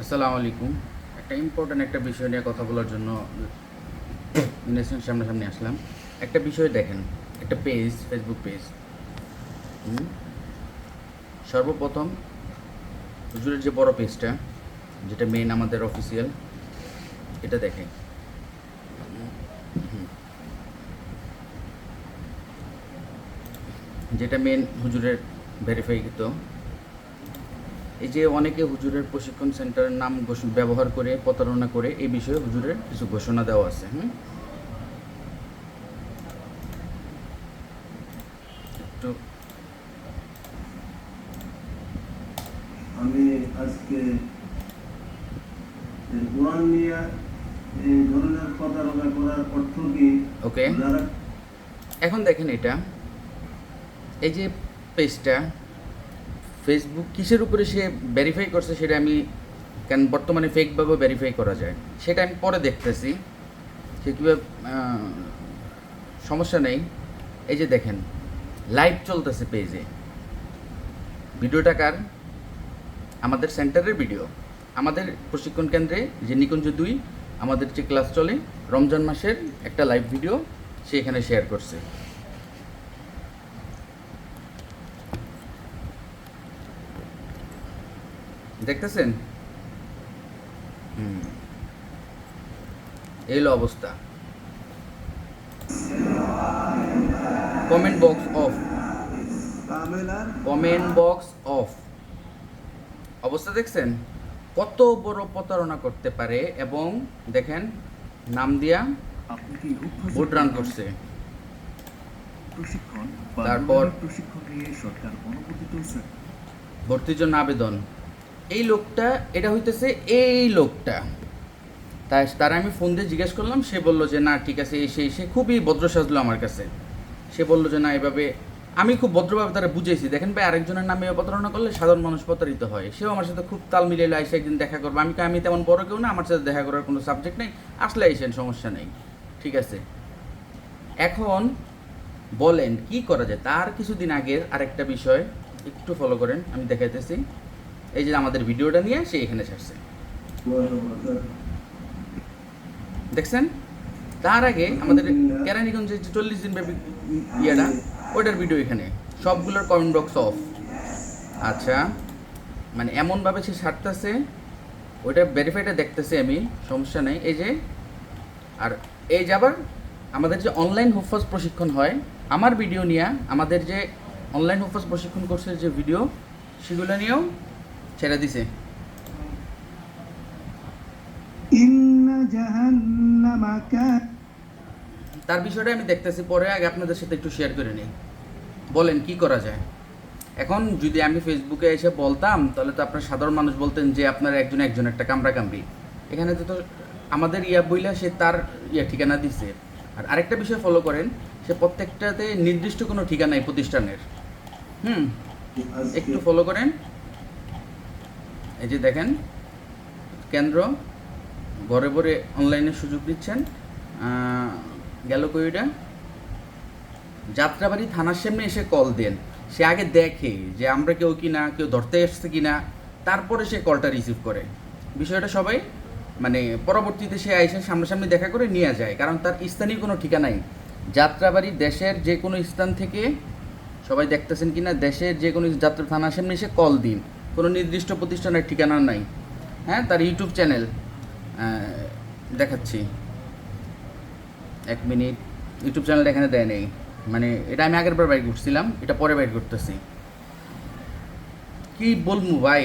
আসসালামু আলাইকুম। একটা ইম্পর্ট্যান্ট একটা বিষয় নিয়ে কথা বলার জন্য সামনাসামনি আসলাম। একটা বিষয় দেখেন, একটা পেজ ফেসবুক পেজ সর্বপ্রথম হুজুরের যে বড় পেজটা যেটা মেইন আমাদের অফিসিয়াল এটা দেখেন। যেটা মেন হুজুরের ভেরিফাইকৃত এই যে অনেকে হুজুরের প্রশিক্ষণ সেন্টারের নাম ব্যবহার করে প্রতারণা করে এই বিষয়ে হুজুরের কিছু ঘোষণা দেওয়া আছে হুম? একটু আমি আজকে কোরআন নিয়ে এই ধরনের প্রতারণা করার অর্থ কি? ওকে এখন দেখেন এটা। এই যে পেজটা ফেসবুক কিসের উপরে সে ভেরিফাই করছে সেটা আমি কেন বর্তমানে ফেকভাবে ভেরিফাই করা যায়? সেটা আমি পরে দেখতেছি। সে কীভাবে সমস্যা নেই। এই যে দেখেন লাইভ চলতেছে পেজে ভিডিওটা কার? আমাদের সেন্টারের ভিডিও আমাদের প্রশিক্ষণ কেন্দ্রে যে নিকুঞ্জ দুই, আমাদের যে ক্লাস চলে, রমজান মাসের একটা লাইভ ভিডিও সে এখানে শেয়ার করছে। দেখতেছেন? হুম। এই অবস্থা। Comment box off. Comment box off. অবস্থা দেখছেন? কত বড় প্রতারণা করতে পারে এবং দেখেন নাম দিয়া ভোট রান করছে। তারপর- প্রশিক্ষণ নিয়ে সরকার অনুমোদিত ভর্তির জন্য আবেদন। এই লোকটা, এটা হইতেছে এই লোকটা। তাই তারা আমি ফোন দিয়ে জিজ্ঞেস করলাম, সে বলল যে, না, ঠিক আছে এসে সে খুবই ভদ্র সাজলো আমার কাছে। সে বলল যে, না, এভাবে আমি খুব ভদ্রভাবে তারা বুঝেছি দেখেন ভাই, আরেকজনের নামে প্রতারণা করলে সাধারণ মানুষ প্রতারিত হয়। সেও আমার সাথে খুব তাল মিলিয়ে আইসে একদিন দেখা করব। আমি আমি তেমন বড় কেউ না, আমার সাথে দেখা করার কোনো সাবজেক্ট নেই। আসলে আইসেন, সমস্যা নেই। ঠিক আছে? এখন বলেন, কি করা যায়? তার কিছুদিন আগের আরেকটা বিষয়, একটু ফলো করেন, আমি দেখাইতেছি। এই যে আমাদের ভিডিওটা নিয়ে সে এখানে ছাড়ছে। দেখছেন? তার আগে আমাদের কেরানীগঞ্জের যে চল্লিশ দিন ব্যাপী ইয়েটা, ওইটার ভিডিও এখানে। সবগুলোর কমেন্ট বক্স অফ আচ্ছা মানে এমনভাবে সে ছাড়তেছে, ওইটা ভেরিফাইটা দেখতেছি আমি, সমস্যা নেই। এই যে, আর এই যে আবার আমাদের যে অনলাইন হুফাজ প্রশিক্ষণ হয়, আমার ভিডিও নিয়ে আমাদের যে অনলাইন হুফাজ প্রশিক্ষণ কোর্সের যে ভিডিও সেগুলো নিয়েও ছেড়ে দিছে। তার বিষয়টা আমি দেখতেছি পরে আগে আপনাদের সাথে একটু শেয়ার করে নিই। বলেন কি করা যায়? এখন যদি আমি ফেসবুকে এসে বলতাম তাহলে তো আপনার সাধারণ মানুষ বলতেন যে আপনার একজন একজন একটা কামড়া কামড়ি এখানে তো আমাদের ইয়া বইলা সে তার ইয়া ঠিকানা দিছে। আর আরেকটা বিষয় ফলো করেন সে প্রত্যেকটাতে নির্দিষ্ট কোনো ঠিকানা প্রতিষ্ঠানের। হুম? একটু ফলো করেন। এই যে দেখেন, কেন্দ্র, ঘরে ঘরে অনলাইনে সুযোগ দিচ্ছেন। গেল কইটা যাত্রাবাড়ি থানার সামনে এসে কল দেন। সে আগে দেখে যে আমরা কেউ কি না কেউ ধরতে এসছে কি না তারপরে সে কলটা রিসিভ করে। বিষয়টা সবাই মানে পরবর্তীতে সে আইসে সামনাসামনি দেখা করে নিয়ে যায়, কারণ তার স্থানীয় কোনো ঠিকানাই যাত্রাবাড়ি দেশের যে কোনো স্থান থেকে সবাই দেখতেছেন কি না দেশের যে কোনো যাত্রা থানার সামনে এসে কল দিন। কোনো নির্দিষ্ট প্রতিষ্ঠানের ঠিকানা নাই। হ্যাঁ তার ইউটিউব চ্যানেল দেখাচ্ছি। এক মিনিট। ইউটিউব চ্যানেল এখানে দেয় নেই। মানে এটা আমি আগের বার বাইক করছিলাম, এটা পরে বাইক করতেছি। কি বলব ভাই?